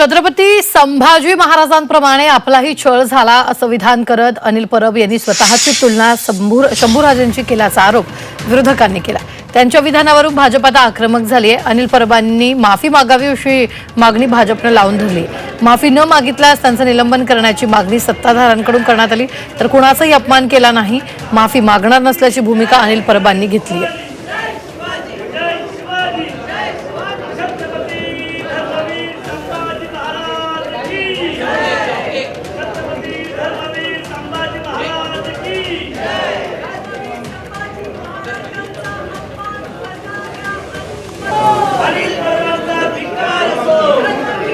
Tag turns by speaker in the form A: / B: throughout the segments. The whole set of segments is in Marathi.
A: छत्रपती संभाजी महाराजांप्रमाणे आपलाही छळ झाला असं विधान करत अनिल परब यांनी स्वतःची तुलना शंभू शंभूराजांची केल्याचा आरोप विरोधकांनी केला. त्यांच्या विधानावरून भाजप आता आक्रमक झाली आहे अनिल परबांनी माफी मागावी अशी मागणी भाजपनं लावून धरली. माफी न मागितल्यास त्यांचं निलंबन करण्याची मागणी सत्ताधाऱ्यांकडून करण्यात आली. तर कुणाचाही अपमान केला नाही. माफी मागणार नसल्याची भूमिका अनिल परबांनी घेतली आहे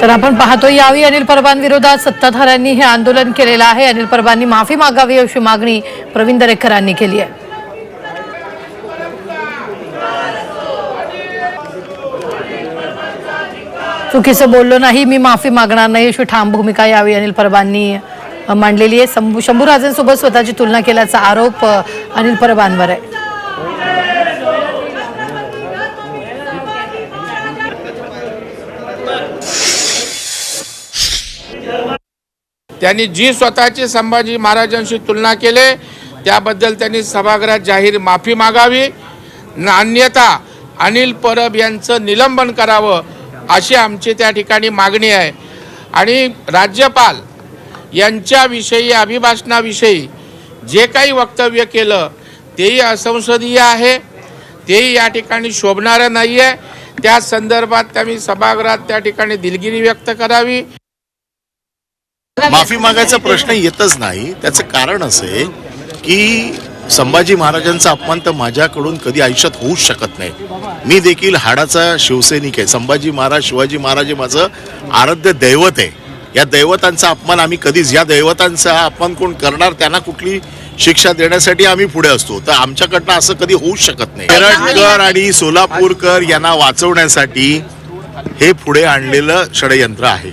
A: तर आपण पाहतो यावेळी अनिल परबांविरोधात सत्ताधाऱ्यांनी हे आंदोलन केलेलं आहे. अनिल परबांनी माफी मागावी अशी मागणी प्रवीण दरेकरांनी केली आहे. चुकीचं बोललो नाही मी माफी मागणार नाही अशी ठाम भूमिका यावेळी अनिल परबांनी मांडलेली आहे. शंभू शंभूराजेंसोबत स्वतःची तुलना केल्याचा आरोप अनिल परबांवर आहे.
B: त्यांनी जी स्वतःची संभाजी महाराजांशी तुलना केले त्याबद्दल त्यांनी सभागृहात जाहीर माफी मागावी. अन्यथा अनिल परब यांचं निलंबन करावं अशी आमची त्या ठिकाणी मागणी आहे. आणि राज्यपाल यांच्याविषयी अभिभाषणाविषयी जे काही वक्तव्य केलं तेही असंसदीय आहे. तेही या ठिकाणी शोभणारं नाही आहे त्या संदर्भात त्यांनी सभागृहात त्या ठिकाणी दिलगिरी व्यक्त करावी.
C: माफी मागायचा प्रश्न येतच नाही. त्याचं कारण असे की संभाजी महाराजांचा अपमान तर माझ्याकडून कधी आयुष्यात होऊच शकत नाही. मी देखील हाडाचा शिवसैनिक आहे. संभाजी महाराज शिवाजी महाराज हे माझं आराध्य दैवत आहे. या दैवतांचा अपमान आम्ही कधीच या दैवतांचा अपमान कोण करणार? त्यांना कुठली शिक्षा देण्यासाठी आम्ही पुढे असतो. तर आमच्याकडनं असं कधी होऊच शकत नाही. केरळकर आणि सोलापूरकर यांना वाचवण्यासाठी हे पुढे आणलेलं षडयंत्र आहे.